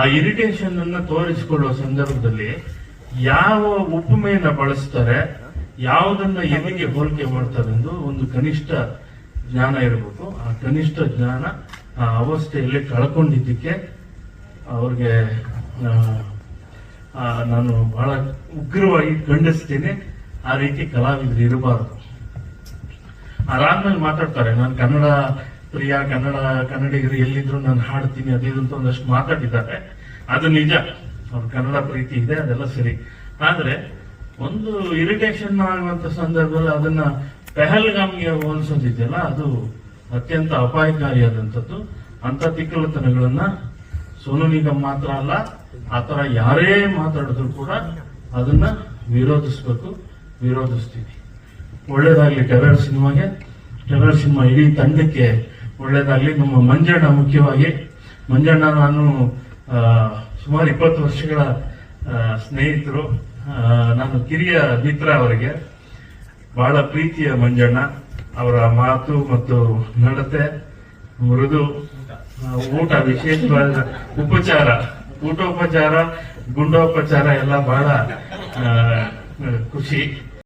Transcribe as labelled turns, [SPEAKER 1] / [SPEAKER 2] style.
[SPEAKER 1] ಆ ಇರಿಟೇಷನ್ ಅನ್ನ ತೋರಿಸಿಕೊಳ್ಳುವ ಸಂದರ್ಭದಲ್ಲಿ ಯಾವ ಉಪಮೆಯನ್ನ ಬಳಸ್ತಾರೆ, ಯಾವುದನ್ನ ಎಲ್ಲಿಗೆ ಹೋಲಿಕೆ ಮಾಡ್ತಾರೆ ಎಂದು ಒಂದು ಕನಿಷ್ಠ ಜ್ಞಾನ ಇರಬೇಕು. ಆ ಕನಿಷ್ಠ ಜ್ಞಾನ ಆ ಅವಸ್ಥೆಯಲ್ಲಿ ಕಳ್ಕೊಂಡಿದ್ದಕ್ಕೆ ಅವ್ರಿಗೆ ನಾನು ಬಹಳ ಉಗ್ರವಾಗಿ ಖಂಡಿಸ್ತೀನಿ. ಆ ರೀತಿ ಕಲಾವಿದರು ಇರಬಾರದು. ಅದಾದ್ಮೇಲೆ ಮಾತಾಡ್ತಾರೆ, ನಾನು ಕನ್ನಡ ಪ್ರಿಯ ಕನ್ನಡ ಕನ್ನಡಿಗರು ಎಲ್ಲಿದ್ರು ನಾನು ಹಾಡ್ತೀನಿ, ಅದು ಅಂತ ಒಂದಷ್ಟು ಮಾತಾಡಿದ್ದಾರೆ. ಅದು ನಿಜ. ಅವ್ರ ಕನ್ನಡ ಪ್ರೀತಿ ಇದೆ, ಅದೆಲ್ಲ ಸರಿ. ಆದ್ರೆ ಒಂದು ಇರಿಟೇಷನ್ ಆಗುವಂತ ಸಂದರ್ಭದಲ್ಲಿ ಅದನ್ನ ಪೆಹಲ್ಗಾಮ್ಗೆ ಹೋಲಿಸೋದಿದೆಯಲ್ಲ, ಅದು ಅತ್ಯಂತ ಅಪಾಯಕಾರಿಯಾದಂಥದ್ದು. ಅಂತ ತಿಕ್ಕಲತನಗಳನ್ನ ಸೋನು ನಿಗಮ್ ಮಾತ್ರ ಅಲ್ಲ ಆತರ ಯಾರೇ ಮಾತಾಡಿದ್ರು ಕೂಡ ಅದನ್ನ ವಿರೋಧಿಸ್ಬೇಕು, ವಿರೋಧಿಸ್ತೀವಿ. ಒಳ್ಳೇದಾಗ್ಲಿ, ಟೆರರ್ ಸಿನಿಮಾಗೆ. ಟೆರರ್ ಸಿನಿಮಾ ಇಡೀ ತಂಡಕ್ಕೆ ಒಳ್ಳೇದಾಗ್ಲಿ. ನಮ್ಮ ಮಂಜಣ್ಣ ಮುಖ್ಯವಾಗಿ. ಮಂಜಣ್ಣ ನಾನು ಸುಮಾರು ಇಪ್ಪತ್ತು ವರ್ಷಗಳ ಸ್ನೇಹಿತರು. ನಾನು ಕಿರಿಯ ಮಿತ್ರ ಅವರಿಗೆ. ಬಹಳ ಪ್ರೀತಿಯ ಮಂಜಣ್ಣ. ಅವರ ಮಾತು ಮತ್ತು ನಡತೆ, ಮೃದು ಊಟ ವಿಶೇಷವಾದ ಉಪಚಾರ. ಊಟೋಪಚಾರ, ಗುಂಡೋಪಚಾರ ಎಲ್ಲ ಬಹಳ ಖುಷಿ